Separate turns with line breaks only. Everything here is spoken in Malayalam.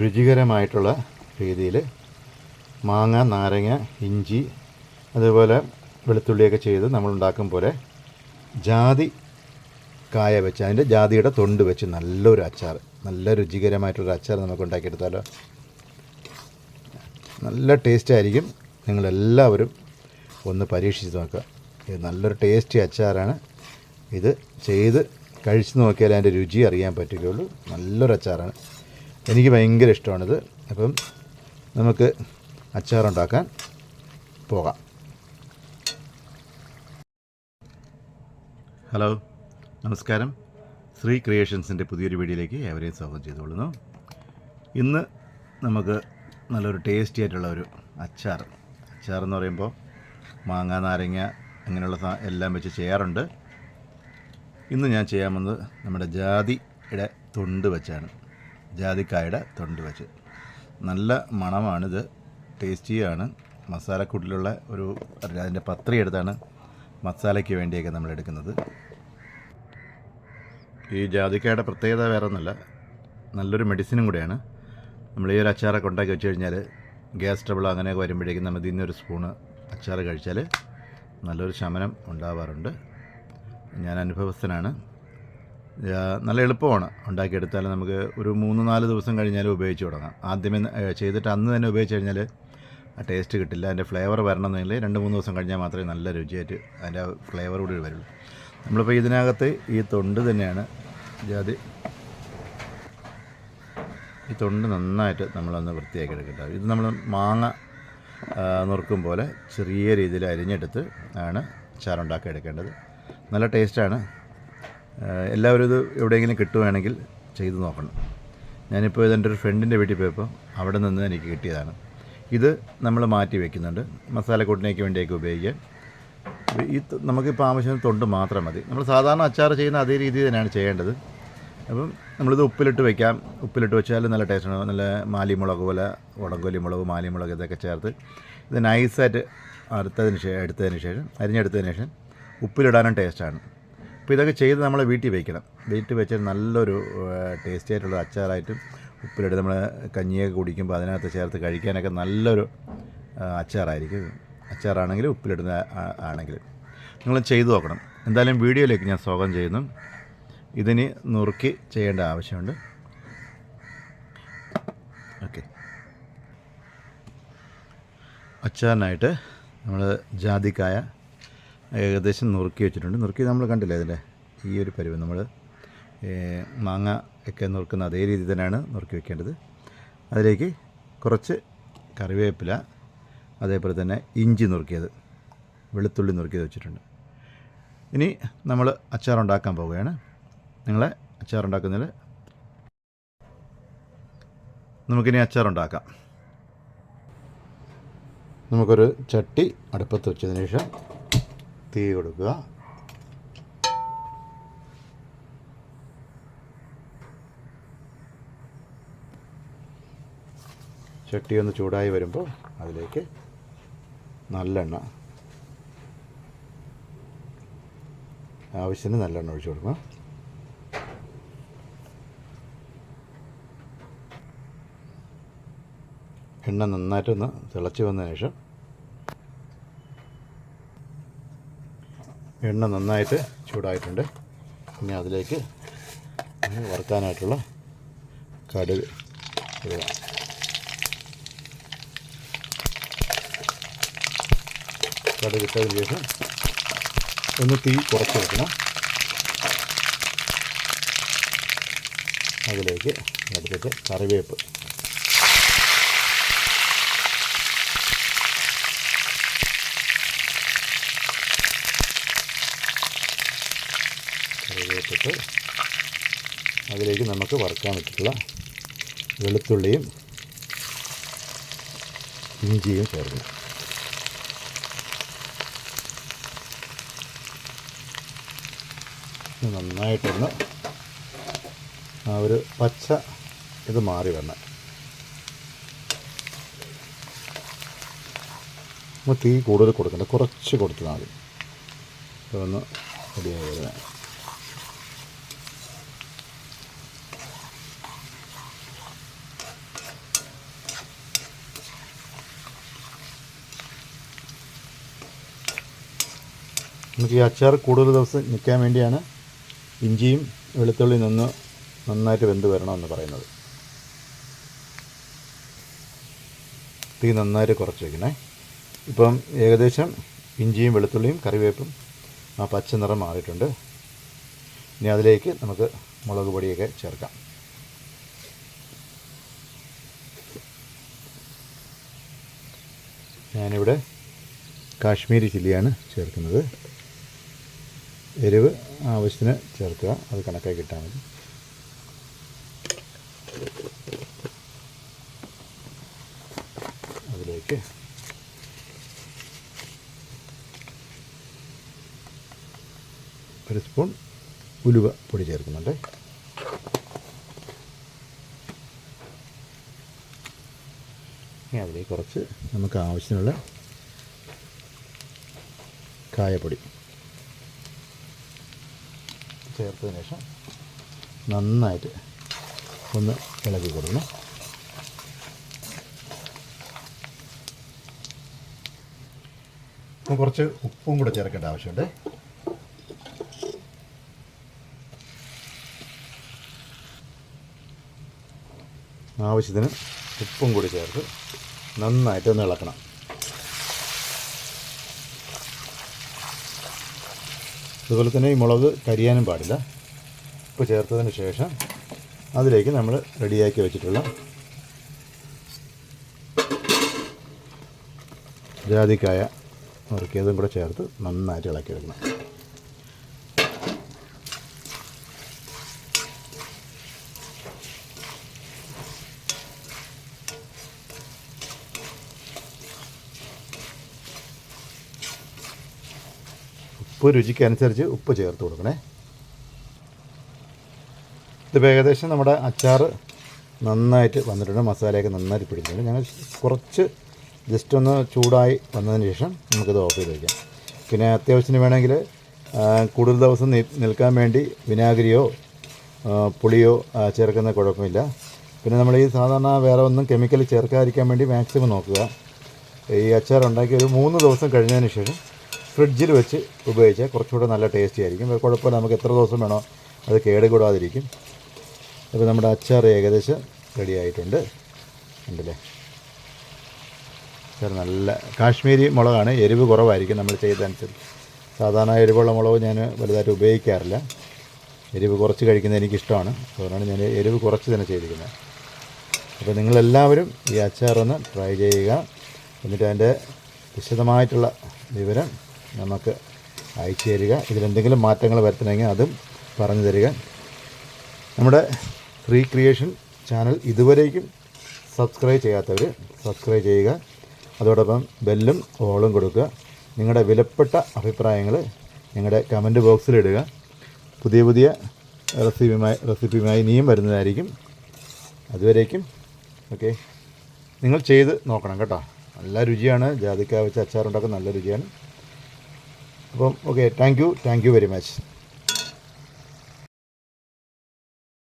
രുചികരമായിട്ടുള്ള രീതിയിൽ മാങ്ങ നാരങ്ങ ഇഞ്ചി അതുപോലെ വെളുത്തുള്ളിയൊക്കെ ചെയ്ത് നമ്മൾ ഉണ്ടാക്കും പോലെ ജാതി കായ വെച്ച് അതിന്റെ ജാതിയുടെ തൊണ്ട് വെച്ച് നല്ലൊരു അച്ചാർ നല്ല രുചികരമായിട്ടുള്ളൊരു അച്ചാർ നമുക്ക് ഉണ്ടാക്കിയെടുത്താലോ നല്ല ടേസ്റ്റ് ആയിരിക്കും. നിങ്ങളെല്ലാവരും ഒന്ന് പരീക്ഷിച്ച് നോക്കുക. ഇത് നല്ലൊരു ടേസ്റ്റി അച്ചാറാണ്. ഇത് ചെയ്ത് കഴിച്ച് നോക്കിയാൽ അതിന്റെ രുചി അറിയാൻ പറ്റുകയുള്ളൂ. നല്ലൊരു അച്ചാറാണ്. എനിക്ക് ഭയങ്കര ഇഷ്ടമാണിത്. അപ്പം നമുക്ക് അച്ചാറുണ്ടാക്കാൻ പോകാം. ഹലോ നമസ്കാരം. ശ്രീ ക്രിയേഷൻസിന്റെ പുതിയൊരു വീഡിയോയിലേക്ക് ഏവരെയും സ്വാഗതം ചെയ്തുകൊള്ളുന്നു. ഇന്ന് നമുക്ക് നല്ലൊരു ടേസ്റ്റി ആയിട്ടുള്ള ഒരു അച്ചാർ. അച്ചാർ എന്ന് പറയുമ്പോൾ മാങ്ങ നാരങ്ങ അങ്ങനെയുള്ള എല്ലാം വെച്ച് ചെയ്യാറുണ്ട്. ഇന്ന് ഞാൻ ചെയ്യാൻ വന്നത് നമ്മുടെ ജാതിയുടെ തൊണ്ട് വെച്ചാണ്. ജാതിക്കായുടെ തൊണ്ട് വെച്ച്. നല്ല മണമാണിത്. ടേസ്റ്റിയാണ്. മസാലക്കൂട്ടിലുള്ള ഒരു അതിന്റെ പത്രി എടുത്താണ് മസാലയ്ക്ക് വേണ്ടിയൊക്കെ നമ്മൾ എടുക്കുന്നത്. ഈ ജാതിക്കായുടെ പ്രത്യേകത വേറെ ഒന്നുമല്ല നല്ലൊരു മെഡിസിനും കൂടെയാണ്. നമ്മൾ ഈ ഒരു അച്ചാറൊക്കെ ഉണ്ടാക്കി വെച്ച് കഴിഞ്ഞാൽ ഗ്യാസ് ട്രബിൾ അങ്ങനെയൊക്കെ വരുമ്പോഴേക്കും നമ്മൾ ഇതിൽ സ്പൂണ് അച്ചാർ കഴിച്ചാൽ നല്ലൊരു ശമനം ഉണ്ടാവാറുണ്ട്. ഞാൻ അനുഭവസ്ഥനാണ്. നല്ല എളുപ്പമാണ് ഉണ്ടാക്കിയെടുത്താൽ നമുക്ക് ഒരു മൂന്ന് നാല് ദിവസം കഴിഞ്ഞാലും ഉപയോഗിച്ച് തുടങ്ങാം. ആദ്യമേ ചെയ്തിട്ട് അന്ന് തന്നെ ഉപയോഗിച്ച് കഴിഞ്ഞാൽ ആ ടേസ്റ്റ് കിട്ടില്ല. അതിന്റെ ഫ്ലേവർ വരണമെന്നുണ്ടെങ്കിൽ രണ്ട് മൂന്ന് ദിവസം കഴിഞ്ഞാൽ മാത്രമേ നല്ല രുചിയായിട്ട് അതിന്റെ ഫ്ലേവർ കൂടി വരുള്ളൂ. നമ്മളിപ്പോൾ ഇതിനകത്ത് ഈ തൊണ്ട് തന്നെയാണ്. ജാതി ഈ തൊണ്ട് നന്നായിട്ട് നമ്മളൊന്ന് വൃത്തിയാക്കി എടുക്കേണ്ടത് ഇത് നമ്മൾ മാങ്ങ നുറുക്കും പോലെ ചെറിയ രീതിയിൽ അരിഞ്ഞെടുത്ത് ആണ് ചാറുണ്ടാക്കി എടുക്കേണ്ടത് നല്ല ടേസ്റ്റാണ് എല്ലാവരും ഇത് എവിടെയെങ്കിലും കിട്ടുവാണെങ്കിൽ ചെയ്ത് നോക്കണം. ഞാനിപ്പോൾ ഇതെന്റെ ഒരു ഫ്രണ്ടിന്റെ വീട്ടിൽ പോയപ്പോൾ അവിടെ നിന്ന് എനിക്ക് കിട്ടിയതാണ്. ഇത് നമ്മൾ മാറ്റി വെക്കുന്നുണ്ട്. മസാലക്കൂട്ടിനേക്ക് വേണ്ടിയൊക്കെ ഉപയോഗിക്കാം ഈ നമുക്കിപ്പോൾ ആവശ്യത്തിന് തൊണ്ട് മാത്രം മതി. നമ്മൾ സാധാരണ അച്ചാർ ചെയ്യുന്ന അതേ രീതിയിൽ തന്നെയാണ് ചെയ്യേണ്ടത്. അപ്പം നമ്മളിത് ഉപ്പിലിട്ട് വെക്കാം. ഉപ്പിലിട്ട് വെച്ചാൽ നല്ല ടേസ്റ്റാണ് നല്ല മാലിമുളക് പോലെ ഉടങ്കൊല്ലി മുളക് മാലിമുളക് ഇതൊക്കെ ചേർത്ത് ഇത് നൈസായിട്ട് അറുത്തതിന് ശേഷം എടുത്തതിന് ശേഷം അരിഞ്ഞെടുത്തതിന് ശേഷം ഉപ്പിലിടാനും ടേസ്റ്റാണ് അപ്പോൾ ഇതൊക്കെ ചെയ്ത് നമ്മൾ വീട്ടിൽ വയ്ക്കണം വീട്ടിൽ വെച്ച് നല്ലൊരു ടേസ്റ്റി ആയിട്ടുള്ള അച്ചാറായിട്ടും ഉപ്പിലിട്ട് നമ്മൾ കഞ്ഞിയൊക്കെ കുടിക്കുമ്പോൾ അതിനകത്ത് ചേർത്ത് കഴിക്കാനൊക്കെ നല്ലൊരു അച്ചാറായിരിക്കും. അച്ചാറാണെങ്കിൽ ഉപ്പിലിടുന്ന ആണെങ്കിലും. നിങ്ങൾ ചെയ്തു നോക്കണം. എന്തായാലും വീഡിയോയിലേക്ക് ഞാൻ സ്വാഗതം ചെയ്യുന്നു. ഇതിന് നുറുക്കി ചെയ്യേണ്ട ആവശ്യമുണ്ട്. ഓക്കെ. അച്ചാറിനായിട്ട് നമ്മൾ ജാതിക്കായ ഏകദേശം നുറുക്കി വെച്ചിട്ടുണ്ട്. നുറുക്കി നമ്മൾ കണ്ടില്ലേ അതിന്റെ ഈ ഒരു പരുവ് നമ്മൾ മാങ്ങ ഒക്കെ നുറുക്കുന്ന അതേ രീതി തന്നെയാണ് നുറുക്കി വെക്കേണ്ടത്. അതിലേക്ക് കുറച്ച് കറിവേപ്പില അതേപോലെ തന്നെ ഇഞ്ചി നുറുക്കിയത് വെളുത്തുള്ളി നുറുക്കിയത് വെച്ചിട്ടുണ്ട്. ഇനി നമ്മൾ അച്ചാറുണ്ടാക്കാൻ പോവുകയാണ്. നിങ്ങളെ അച്ചാറുണ്ടാക്കുന്നതിൽ നമുക്കിനി അച്ചാറുണ്ടാക്കാം. നമുക്കൊരു ചട്ടി അടുപ്പത്ത് വെച്ചതിന് ശേഷം തീ കൊടുക്കുക ചട്ടി ഒന്ന് ചൂടായി വരുമ്പോൾ അതിലേക്ക് നല്ലെണ്ണ ആവശ്യത്തിന് നല്ലെണ്ണ ഒഴിച്ചു കൊടുക്കണം എണ്ണ നന്നായിട്ടൊന്ന് തിളച്ച് വന്നതിന് ശേഷം എണ്ണ നന്നായിട്ട് ചൂടായിട്ടുണ്ട്. ഇനി അതിലേക്ക് വറുക്കാനായിട്ടുള്ള കടുക് കടുക് ഇട്ടതിന് ശേഷം ഒന്ന് തീ കുറച്ച് വെക്കണം അതിലേക്ക് എടുത്തിട്ട് കറിവേപ്പ്. കറിവേപ്പിട്ട് അതിലേക്ക് നമുക്ക് വറുക്കാൻ പറ്റിയിട്ടുള്ള വെളുത്തുള്ളിയും ഇഞ്ചിയും ചേർക്കും നന്നായിട്ടൊന്ന് ആ ഒരു പച്ച ഇത് മാറി വരണം. നമ്മൾ തീ കൂടുതൽ കൊടുക്കണ്ട കുറച്ച് കൊടുത്താൽ മതി. ഒന്ന് റെഡിയായി വരുന്നത് നമുക്ക് ഈ അച്ചാർ കൂടുതൽ ദിവസം നിൽക്കാൻ വേണ്ടിയാണ് ഇഞ്ചിയും വെളുത്തുള്ളിയും നിന്ന് നന്നായിട്ട് വെന്ത് വരണമെന്ന് പറയുന്നത്. തീ നന്നായിട്ട് കുറച്ച് വയ്ക്കണേ. ഇപ്പം ഏകദേശം ഇഞ്ചിയും വെളുത്തുള്ളിയും കറിവേപ്പും ആ പച്ച നിറം മാറിയിട്ടുണ്ട്. ഇനി അതിലേക്ക് നമുക്ക് മുളക് പൊടിയൊക്കെ ചേർക്കാം. ഞാനിവിടെ കാശ്മീരി ചില്ലിയാണ് ചേർക്കുന്നത്. എരിവ് ആവശ്യത്തിന് ചേർക്കുക. അത് കണക്കാക്കി ഇട്ടാൽ മതി. അതിലേക്ക് ഒരു സ്പൂൺ ഉലുവ പൊടി ചേർക്കുന്നുണ്ട്. അതിലേക്ക് കുറച്ച് നമുക്ക് ആവശ്യത്തിനുള്ള കായപ്പൊടി ചേർത്തതിന് ശേഷം നന്നായിട്ട് ഒന്ന് ഇളക്കി കൊടുക്കണം. ഇപ്പം കുറച്ച് ഉപ്പും കൂടെ ചേർക്കേണ്ട ആവശ്യമുണ്ട്. ആവശ്യത്തിന് ഉപ്പും കൂടി ചേർത്ത് നന്നായിട്ട് ഒന്ന് ഇളക്കണം. അതുപോലെ തന്നെ ഈ മുളക് കരിയാനും പാടില്ല. ഉപ്പ് ചേർത്തതിന് ശേഷം അതിലേക്ക് നമ്മൾ റെഡിയാക്കി വെച്ചിട്ടുള്ള ജാതിക്കായ നുറുക്കിയതും കൂടെ ചേർത്ത് നന്നായിട്ട് ഇളക്കിയെടുക്കണം രുചിക്ക് അനുസരിച്ച് ഉപ്പ് ചേർത്ത് കൊടുക്കണേ. ഇതിപ്പോൾ ഏകദേശം നമ്മുടെ അച്ചാർ നന്നായിട്ട് വന്നിട്ടുണ്ട്. മസാലയൊക്കെ നന്നായിട്ട് പിടിച്ചിട്ടുണ്ട്. ഞങ്ങൾ കുറച്ച് ജസ്റ്റ് ഒന്ന് ചൂടായി വന്നതിന് ശേഷം നമുക്കിത് ഓഫ് ചെയ്ത് വയ്ക്കാം പിന്നെ അത്യാവശ്യത്തിന് വേണമെങ്കിൽ കൂടുതൽ ദിവസം നിൽക്കാൻ വേണ്ടി വിനാഗിരിയോ പുളിയോ ചേർക്കുന്ന കുഴപ്പമില്ല. പിന്നെ നമ്മൾ ഈ സാധാരണ വേറെ ഒന്നും കെമിക്കൽ ചേർക്കാതിരിക്കാൻ വേണ്ടി മാക്സിമം നോക്കുക. ഈ അച്ചാർ ഉണ്ടാക്കി ഒരു മൂന്ന് ദിവസം കഴിഞ്ഞതിന് ശേഷം ഫ്രിഡ്ജിൽ വെച്ച് ഉപയോഗിച്ചാൽ കുറച്ചുകൂടെ നല്ല ടേസ്റ്റി ആയിരിക്കും. കുഴപ്പമില്ല നമുക്ക് എത്ര ദിവസം വേണോ അത് കേടുകൂടാതിരിക്കും. അപ്പോൾ നമ്മുടെ അച്ചാർ ഏകദേശം റെഡി ആയിട്ടുണ്ട്. ഉണ്ടല്ലേ സാർ നല്ല കാശ്മീരി മുളകാണ്. എരിവ് കുറവായിരിക്കും നമ്മൾ ചെയ്തതനുസരിച്ച്. സാധാരണ എരിവുള്ള മുളക് ഞാൻ വലുതായിട്ട് ഉപയോഗിക്കാറില്ല. എരിവ് കുറച്ച് കഴിക്കുന്നത് എനിക്കിഷ്ടമാണ്. അതുകൊണ്ടാണ് ഞാൻ എരിവ് കുറച്ച് തന്നെ ചെയ്തിരിക്കുന്നത്. അപ്പോൾ നിങ്ങളെല്ലാവരും ഈ അച്ചാറൊന്ന് ട്രൈ ചെയ്യുക. എന്നിട്ട് അതിന്റെ വിശദമായിട്ടുള്ള വിവരം നമുക്ക് അയച്ചു തരിക ഇതിലെന്തെങ്കിലും മാറ്റങ്ങൾ വരുത്തണമെങ്കിൽ അതും പറഞ്ഞു തരിക. നമ്മുടെ ഫ്രീ ക്രിയേഷൻ ചാനൽ ഇതുവരേക്കും സബ്സ്ക്രൈബ് ചെയ്യാത്തവർ സബ്സ്ക്രൈബ് ചെയ്യുക. അതോടൊപ്പം ബെല്ലും ഓളും കൊടുക്കുക. നിങ്ങളുടെ വിലപ്പെട്ട അഭിപ്രായങ്ങൾ നിങ്ങളുടെ കമന്റ് ബോക്സിലിടുക പുതിയ പുതിയ റെസിപ്പിയുമായി റെസിപ്പിയുമായി ഇനിയും വരുന്നതായിരിക്കും. അതുവരേക്കും ഓക്കെ. നിങ്ങൾ ചെയ്ത് നോക്കണം കേട്ടോ. നല്ല രുചിയാണ്. ജാതിക്ക വെച്ച് അച്ചാറുണ്ടാക്കുന്ന നല്ല രുചിയാണ്. അപ്പം okay thank you thank you very much